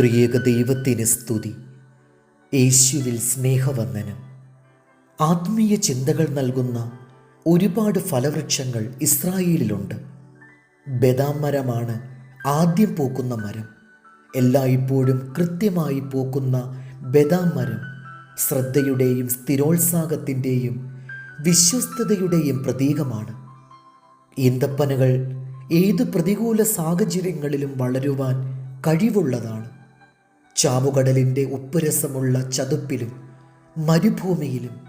ത്രിയേക ദൈവത്തിന് സ്തുതി. യേശുവിൽ സ്നേഹവന്ദനം. ആത്മീയ ചിന്തകൾ നൽകുന്ന ഒരുപാട് ഫലവൃക്ഷങ്ങൾ ഇസ്രായേലിലുണ്ട്. ബദാം മരമാണ് ആദ്യം പൂക്കുന്ന മരം. എല്ലായ്പ്പോഴും കൃത്യമായി പൂക്കുന്ന ബദാം മരം ശ്രദ്ധയുടെയും സ്ഥിരോത്സാഹത്തിന്റെയും വിശ്വസ്തതയുടെയും പ്രതീകമാണ്. ഈന്തപ്പനകൾ ഏത് പ്രതികൂല സാഹചര്യങ്ങളിലും വളരുവാൻ കഴിവുള്ളതാണ്. ചാവുകടലിന്റെ ഉപ്പുരസമുള്ള ചതുപ്പിലും മരുഭൂമിയിലും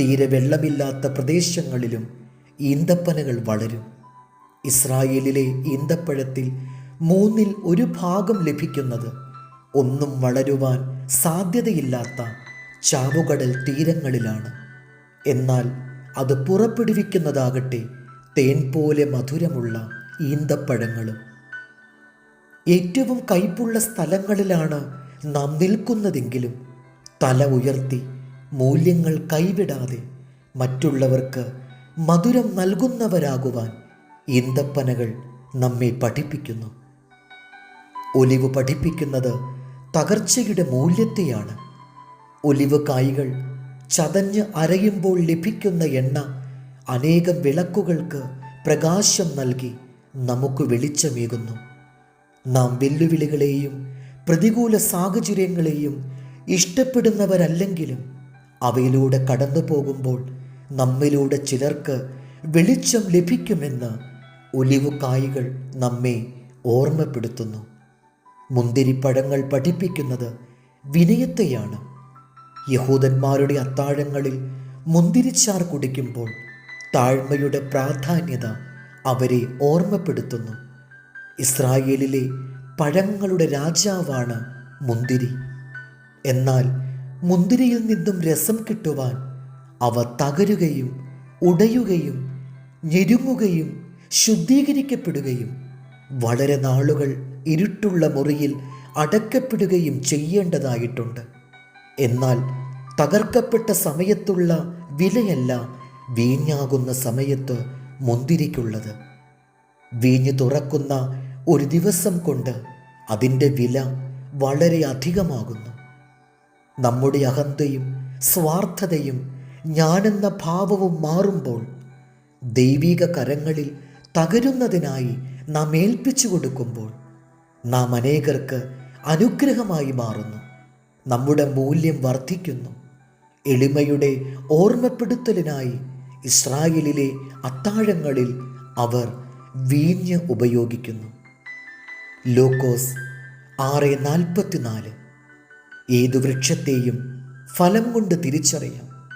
തീരെ വെള്ളമില്ലാത്ത പ്രദേശങ്ങളിലും ഈന്തപ്പനകൾ വളരും. ഇസ്രായേലിലെ ഈന്തപ്പഴത്തിൽ മൂന്നിൽ ഒരു ഭാഗം ലഭിക്കുന്നത് ഒന്നും വളരുവാൻ സാധ്യതയില്ലാത്ത ചാവുകടൽ തീരങ്ങളിലാണ്. എന്നാൽ അത് പുറപ്പെടുവിക്കുന്നതാകട്ടെ തേൻ പോലെ മധുരമുള്ള ഈന്തപ്പഴങ്ങളും. ഏറ്റവും കയ്പുള്ള സ്ഥലങ്ങളിലാണ് നാം നിൽക്കുന്നതെങ്കിലും തല ഉയർത്തി മൂല്യങ്ങൾ കൈവിടാതെ മറ്റുള്ളവർക്ക് മധുരം നൽകുന്നവരാകുവാൻ ഈന്തപ്പനകൾ നമ്മെ പഠിപ്പിക്കുന്നു. ഒലിവ് പഠിപ്പിക്കുന്നത് തകർച്ചയുടെ മൂല്യത്തെയാണ്. ഒലിവ് കായ്കൾ ചതഞ്ഞ് അരയുമ്പോൾ ലഭിക്കുന്ന എണ്ണ അനേകം വിളക്കുകൾക്ക് പ്രകാശം നൽകി നമുക്ക് വെളിച്ചമേകുന്നു. നാം വെല്ലുവിളികളെയും പ്രതികൂല സാഹചര്യങ്ങളെയും ഇഷ്ടപ്പെടുന്നവരല്ലെങ്കിലും അവയിലൂടെ കടന്നു പോകുമ്പോൾ നമ്മിലൂടെ ചിലർക്ക് വെളിച്ചം ലഭിക്കുമെന്ന് ഒലിവുകായികൾ നമ്മെ ഓർമ്മപ്പെടുത്തുന്നു. മുന്തിരിപ്പഴങ്ങൾ പഠിപ്പിക്കുന്നത് വിനയത്തെയാണ്. യഹൂദന്മാരുടെ അത്താഴങ്ങളിൽ മുന്തിരിച്ചാർ കുടിക്കുമ്പോൾ താഴ്മയുടെ പ്രാധാന്യത അവരെ ഓർമ്മപ്പെടുത്തുന്നു. ഇസ്രായേലിലെ പഴങ്ങളുടെ രാജാവാണ് മുന്തിരി. എന്നാൽ മുന്തിരിയിൽ നിന്നും രസം കിട്ടുവാൻ അവ തകരുകയും ഉടയുകയും ഞെരുങ്ങുകയും ശുദ്ധീകരിക്കപ്പെടുകയും വളരെ നാളുകൾ ഇരുട്ടുള്ള മുറിയിൽ അടക്കപ്പെടുകയും ചെയ്യേണ്ടതായിട്ടുണ്ട്. എന്നാൽ തകർക്കപ്പെട്ട സമയത്തുള്ള വിലയല്ല വീഞ്ഞാകുന്ന സമയത്ത് മുന്തിരിക്കുള്ളത്. വീഞ്ഞ് തുറക്കുന്ന ഒരു ദിവസം കൊണ്ട് അതിന്റെ വില വളരെ അധികമാകുന്നു. നമ്മുടെ അഹന്തയും സ്വാർത്ഥതയും ഞാനെന്ന ഭാവവും മാറുമ്പോൾ ദൈവിക കരങ്ങളിൽ തകരുന്നതിനായി നാം ഏൽപ്പിച്ചു കൊടുക്കുമ്പോൾ നാം അനേകർക്ക് അനുഗ്രഹമായി മാറുന്നു. നമ്മുടെ മൂല്യം വർദ്ധിക്കുന്നു. എളിമയുടെ ഓർമ്മപ്പെടുത്തലിനായി ഇസ്രായേലിലെ അത്താഴങ്ങളിൽ അവർ വീഞ്ഞ് ഉപയോഗിക്കുന്നു. ലോക്കോസ് ആറ് നാൽപ്പത്തിനാല്. ഏതു വൃക്ഷത്തെയും ഫലം കൊണ്ട് തിരിച്ചറിയാം.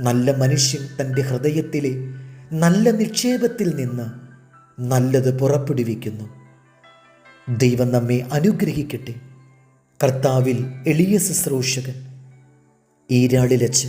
നല്ല മനുഷ്യൻ തന്റെ ഹൃദയത്തിലെ നല്ല നിക്ഷേപത്തിൽ നിന്ന് നല്ലത് പുറപ്പെടുവിക്കുന്നു. ദൈവം നമ്മെ അനുഗ്രഹിക്കട്ടെ. കർത്താവിൽ എളിയ ശുശ്രൂഷകൻ ഈരാളിലച്ച്